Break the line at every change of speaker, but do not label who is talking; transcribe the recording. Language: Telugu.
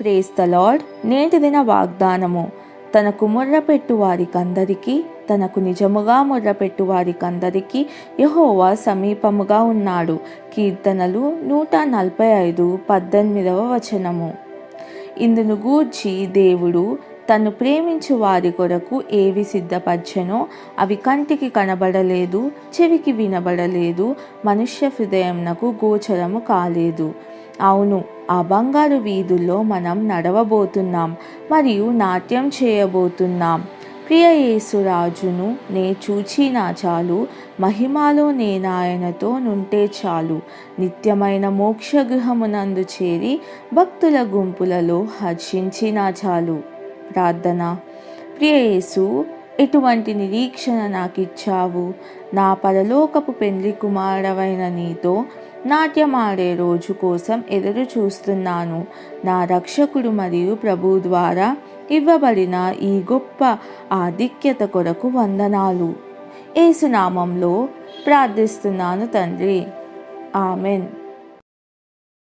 ప్రేస్ ద లార్డ్ నేటి దిన వాగ్దానము. తనకు ముర్రపెట్టు వారికందరికీ తనకు నిజముగా ముర్రపెట్టు వారికందరికీ యహోవా సమీపముగా ఉన్నాడు. కీర్తనలు నూట నలభై ఐదు పద్దెనిమిదవ వచనము. ఇందును గూర్చి దేవుడు తను ప్రేమించు వారి కొరకు ఏవి సిద్ధపరచనో అవి కంటికి కనబడలేదు చెవికి వినబడలేదు మనుష్య హృదయంనకు గోచరము కాలేదు. అవును ఆ బంగారు వీధుల్లో మనం నడవబోతున్నాం మరియు నాట్యం చేయబోతున్నాం. ప్రియ యేసురాజును నే చూచినా చాలు మహిమాలో నేనాయనతో నుంటే చాలు. నిత్యమైన మోక్షగృహమునందు చేరి భక్తుల గుంపులలో హర్షించినా చాలు. ప్రార్థన. ప్రియ యేసు ఎటువంటి నిరీక్షణ నాకు ఇచ్చావు నా పరలోకపు పెండ్లి కుమారవైన నీతో నాట్యమాడే రోజు కోసం ఎదురు చూస్తున్నాను. నా రక్షకుడు మరియు ప్రభు ద్వారా ఇవ్వబడిన ఈ గొప్ప ఆధిక్యత కొరకు వందనాలు. ఏసునామంలో ప్రార్థిస్తున్నాను తండ్రి. ఆమెన్.